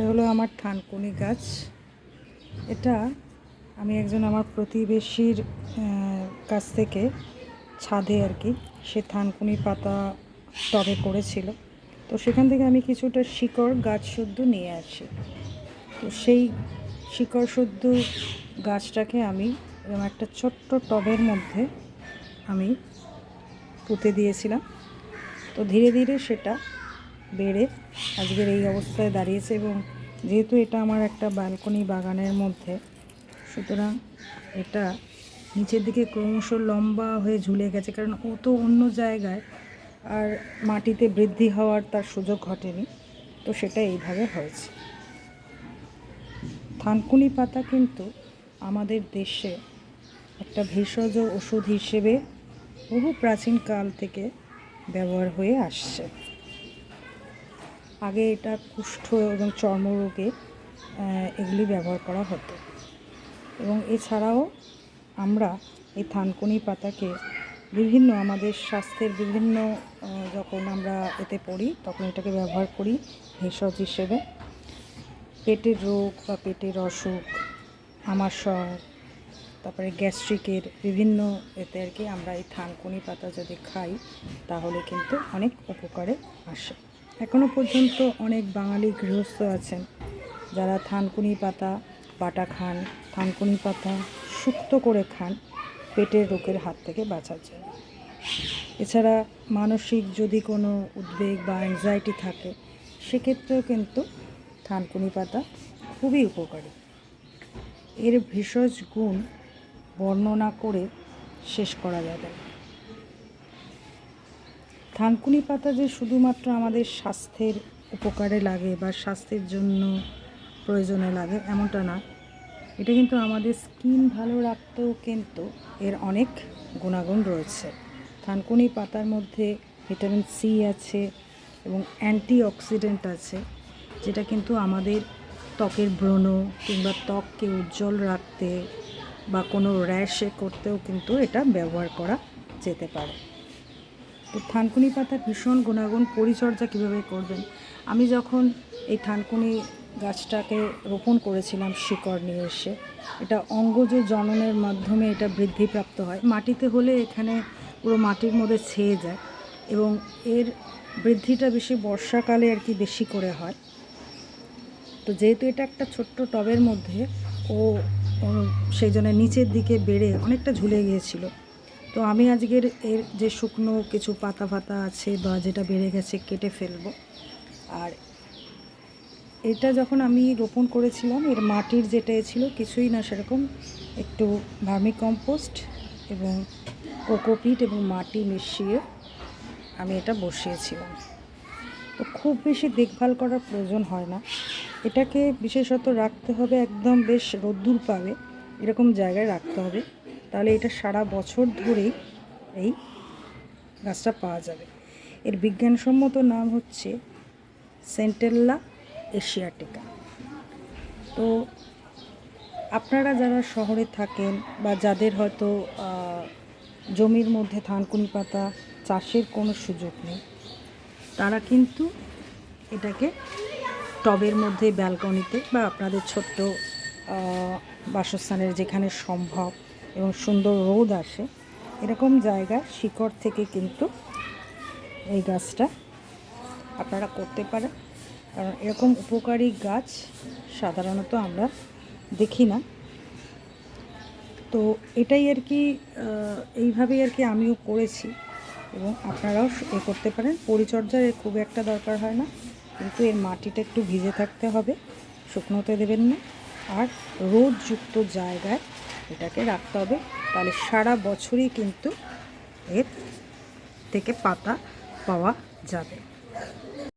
এটা হলো আমার থানকুনি গাছ। এটা আমি একজন আমার প্রতিবেশীর কাছ থেকে ছাদে আর কি, সে থানকুনি পাতা টবে করেছিল। তো সেখান থেকে আমি কিছুটা শিকড় গাছ শুদ্ধ নিয়ে আসি। তো সেই শিকড় শুদ্ধ গাছটাকে আমি এরকম একটা ছোট্ট টবের মধ্যে আমি পুঁতে দিয়েছিলাম। তো ধীরে ধীরে সেটা বেড়ে আজকের এই অবস্থায় দাঁড়িয়েছে এবং যেহেতু এটা আমার একটা ব্যালকনি বাগানের মধ্যে, সুতরাং এটা নিচের দিকে ক্রমশ লম্বা হয়ে ঝুলে গেছে কারণ ও তো অন্য জায়গায় আর মাটিতে বৃদ্ধি হওয়ার তার সুযোগ ঘটেনি। তো সেটা এইভাবে হয়েছে। থানকুনি পাতা কিন্তু আমাদের দেশে একটা ভেষজ ওষুধ হিসেবে বহু প্রাচীন কাল থেকে ব্যবহার হয়ে আসছে। আগে এটা কুষ্ঠ এবং চর্মরোগে এগুলি ব্যবহার করা হতো। এবং এছাড়াও আমরা এই থানকুনি পাতাকে বিভিন্ন আমাদের স্বাস্থ্যের বিভিন্ন যখন আমরা এতে পড়ি, তখন এটাকে ব্যবহার করি ভেষজ হিসেবে। পেটের রোগ বা পেটের অসুখ আমাশয় তারপরে গ্যাস্ট্রিকের বিভিন্ন এতে আর কি আমরা এই থানকুনি পাতা যদি খাই, তাহলে কিন্তু অনেক উপকারে আসে। এখনও পর্যন্ত অনেক বাঙালি গৃহস্থ আছেন। যারা থানকুনি পাতা বাটা খান, থানকুনি পাতা শুক্তো করে খান, পেটের রোগের হাত থেকে বাঁচার জন্য। এছাড়া মানসিক যদি কোনো উদ্বেগ বা অ্যাংজাইটি থাকে, সেক্ষেত্রেও কিন্তু থানকুনি পাতা খুবই উপকারী। এর ভেষজ গুণ বর্ণনা করে শেষ করা যাবে না। থানকুনি পাতা যে শুধুমাত্র আমাদের স্বাস্থ্যের উপকারে লাগে বা স্বাস্থ্যের জন্য প্রয়োজনে লাগে, এমনটা না। এটা কিন্তু আমাদের স্কিন ভালো রাখতেও কিন্তু এর অনেক গুণাগুণ রয়েছে। থানকুনি পাতার মধ্যে ভিটামিন সি আছে এবং অ্যান্টি অক্সিডেন্ট আছে, যেটা কিন্তু আমাদের ত্বকের ব্রণ কিংবা ত্বককে উজ্জ্বল রাখতে বা কোনো র্যাশে করতেও কিন্তু এটা ব্যবহার করা যেতে পারে। তো থানকুনি পাতা ভীষণ গুণাগুণ পরিচর্যা কীভাবে করবেন? আমি যখন এই থানকুনি গাছটাকে রোপণ করেছিলাম শিকড় নিয়ে এসে, এটা অঙ্গজ জননের মাধ্যমে এটা বৃদ্ধিপ্রাপ্ত হয়। মাটিতে হলে এখানে পুরো মাটির মধ্যে ছেয়ে যায় এবং এর বৃদ্ধিটা বেশি বর্ষাকালে আর কি বেশি করে হয়। তো যেহেতু এটা একটা ছোট্ট টবের মধ্যে, ও সেই জন্য নিচের দিকে বেড়ে অনেকটা ঝুলে গিয়েছিল। তো আমি আজকের এর যে শুকনো কিছু পাতা ফাতা আছে বা যেটা বেড়ে গেছে কেটে ফেলব। আর এটা যখন আমি রোপণ করেছিলাম, এর মাটির যেটা ছিল, কিছুই না সেরকম একটু ভার্মি কম্পোস্ট এবং কোকোপিট এবং মাটি মিশিয়ে আমি এটা বসিয়েছিলাম। তো খুব বেশি দেখভাল করার প্রয়োজন হয় না। এটাকে বিশেষত রাখতে হবে একদম বেশ রোদ্দুর পাবে এরকম জায়গায় রাখতে হবে। তাহলে এটা সারা বছর ধরেই এই গাছটা পাওয়া যাবে। এর বিজ্ঞানসম্মত নাম হচ্ছে সেন্টেল্লা এশিয়াটিকা। তো আপনারা যারা শহরে থাকেন বা যাদের হয়তো জমির মধ্যে থানকুনি পাতা চাষের কোনো সুযোগ নেই, তারা কিন্তু এটাকে টবের মধ্যে ব্যালকনিতে বা আপনাদের ছোট্ট বাসস্থানের যেখানে সম্ভব এবং সুন্দর রোদ আসে। এরকম জায়গায় শিকড় থেকে কিন্তু এই গাছটা আপনারা করতে পারেন। কারণ এরকম উপকারী গাছ সাধারণত আমরা দেখি না। তো এটাই আর কি এইভাবেই আর কি আমিও করেছি। এবং আপনারাও এ করতে পারেন। পরিচর্যার খুব একটা দরকার হয় না। কিন্তু এর মাটিটা একটু ভিজে থাকতে হবে। শুকনোতে দেবেন না। আর রোদযুক্ত জায়গায় এটাকে রাখতে হবে। তাহলে সারা বছরই কিন্তু এর থেকে পাতা পাওয়া যাবে।